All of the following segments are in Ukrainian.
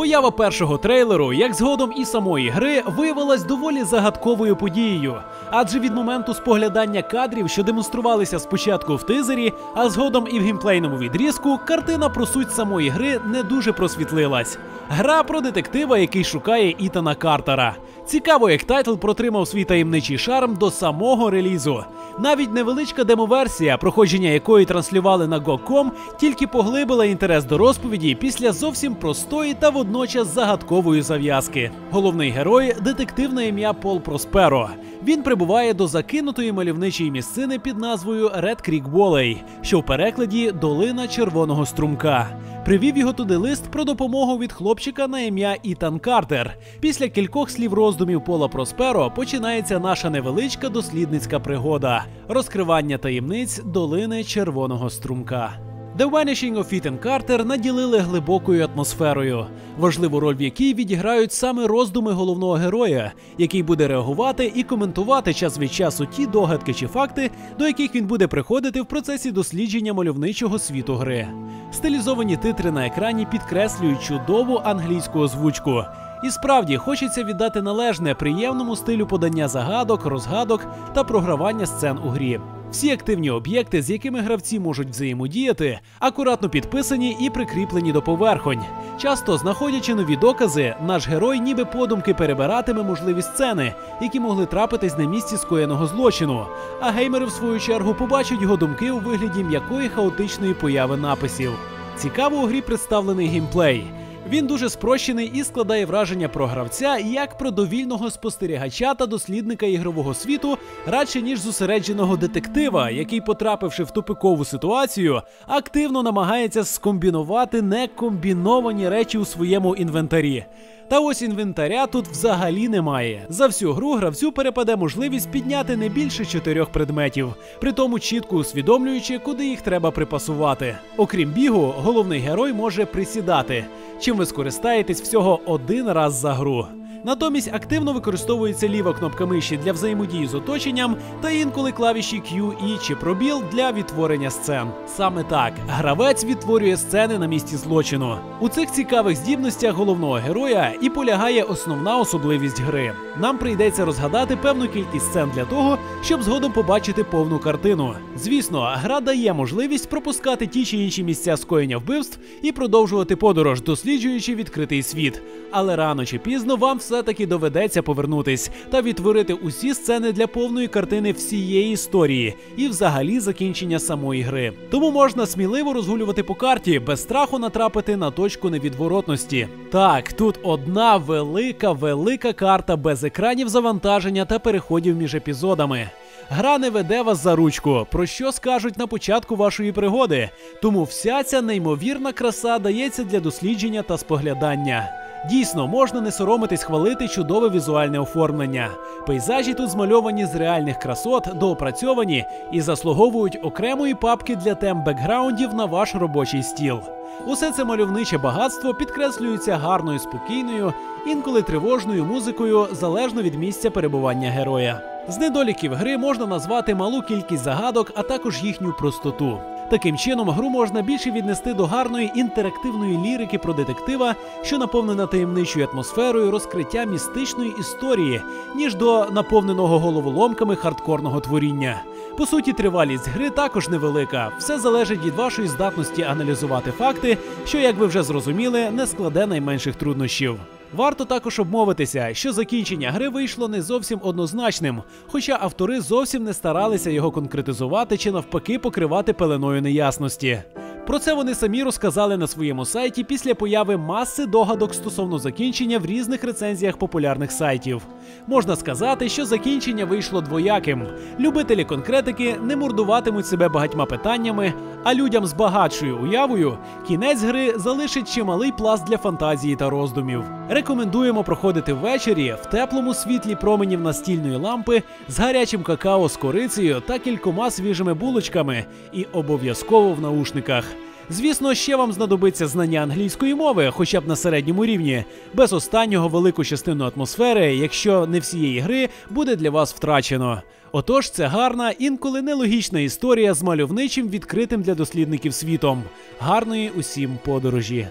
Поява першого трейлеру, як згодом і самої гри, виявилась доволі загадковою подією. Адже від моменту споглядання кадрів, що демонструвалися спочатку в тизері, а згодом і в геймплейному відрізку, картина про суть самої гри не дуже просвітлилась. Гра про детектива, який шукає Ітана Картера. Цікаво, як тайтл протримав свій таємничий шарм до самого релізу. Навіть невеличка демоверсія, проходження якої транслювали на GOG.com, тільки поглибила інтерес до розповіді після зовсім простої та водночас загадкової зав'язки. Головний герой детектив на ім'я Пол Просперо. Він прибуває до закинутої мальовничої місцини під назвою Red Creek Valley, що в перекладі Долина Червоного Струмка. Привів його туди лист про допомогу від хлопчика на ім'я Ітан Картер. Після кількох слів роздумів Пола Просперо починається наша невеличка дослідницька пригода розкривання таємниць долини Червоного Струмка. The Vanishing of Ethan Carter наділили глибокою атмосферою, важливу роль в якій відіграють саме роздуми головного героя, який буде реагувати і коментувати час від часу ті догадки чи факти, до яких він буде приходити в процесі дослідження мальовничого світу гри. Стилізовані титри на екрані підкреслюють чудову англійську озвучку. І справді хочеться віддати належне приємному стилю подання загадок, розгадок та програвання сцен у грі. Всі активні об'єкти, з якими гравці можуть взаємодіяти, акуратно підписані і прикріплені до поверхонь. Часто знаходячи нові докази, наш герой ніби подумки перебиратиме можливі сцени, які могли трапитись на місці скоєного злочину. А геймери, в свою чергу, побачать його думки у вигляді м'якої хаотичної появи написів. Цікаво у грі представлений геймплей. Він дуже спрощений і складає враження про гравця як про довільного спостерігача та дослідника ігрового світу, радше ніж зосередженого детектива, який, потрапивши в тупикову ситуацію, активно намагається скомбінувати некомбіновані речі у своєму інвентарі. Та ось інвентаря тут взагалі немає. За всю гру гравцю перепаде можливість підняти не більше чотирьох предметів, при тому чітко усвідомлюючи, куди їх треба припасувати. Окрім бігу, головний герой може присідати, чим ви скористаєтесь всього один раз за гру. Натомість активно використовується ліва кнопка миші для взаємодії з оточенням та інколи клавіші Q, E чи пробіл для відтворення сцен. Саме так гравець відтворює сцени на місці злочину. У цих цікавих здібностях головного героя і полягає основна особливість гри. Нам прийдеться розгадати певну кількість сцен для того, щоб згодом побачити повну картину. Звісно, гра дає можливість пропускати ті чи інші місця скоєння вбивств і продовжувати подорож, досліджуючи відкритий світ. Але рано чи пізно вам все-таки доведеться повернутись та відтворити усі сцени для повної картини всієї історії і взагалі закінчення самої гри. Тому можна сміливо розгулювати по карті без страху натрапити на точку невідворотності. Так, тут одна велика, велика карта без екранів завантаження та переходів між епізодами. Гра не веде вас за ручку, про що скажуть на початку вашої пригоди. Тому вся ця неймовірна краса дається для дослідження та споглядання. Дійсно, можна не соромитись хвалити чудове візуальне оформлення. Пейзажі тут змальовані з реальних красот, доопрацьовані і заслуговують окремої папки для тем бекграундів на ваш робочий стіл. Усе це мальовниче багатство підкреслюється гарною, спокійною, інколи тривожною музикою залежно від місця перебування героя. З недоліків гри можна назвати малу кількість загадок, а також їхню простоту. Таким чином, гру можна більше віднести до гарної інтерактивної лірики про детектива, що наповнена таємничою атмосферою розкриття містичної історії, ніж до наповненого головоломками хардкорного творіння. По суті, тривалість гри також невелика. Все залежить від вашої здатності аналізувати факти, що, як ви вже зрозуміли, не складе найменших труднощів. Варто також обмовитися, що закінчення гри вийшло не зовсім однозначним, хоча автори зовсім не старалися його конкретизувати чи навпаки покривати пеленою неясності. Про це вони самі розказали на своєму сайті після появи маси догадок стосовно закінчення в різних рецензіях популярних сайтів. Можна сказати, що закінчення вийшло двояким. Любителі конкретики не мордуватимуть себе багатьма питаннями, а людям з багатшою уявою кінець гри залишить чималий пласт для фантазії та роздумів. Рекомендуємо проходити ввечері в теплому світлі променів настільної лампи з гарячим какао з корицею та кількома свіжими булочками, і обов'язково в наушниках. Звісно, ще вам знадобиться знання англійської мови, хоча б на середньому рівні. Без останнього велику частину атмосфери, якщо не всієї гри, буде для вас втрачено. Отож, це гарна, інколи нелогічна історія з мальовничим відкритим для дослідників світом. Гарної усім подорожі.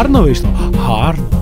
Haar nou is daar. Haar.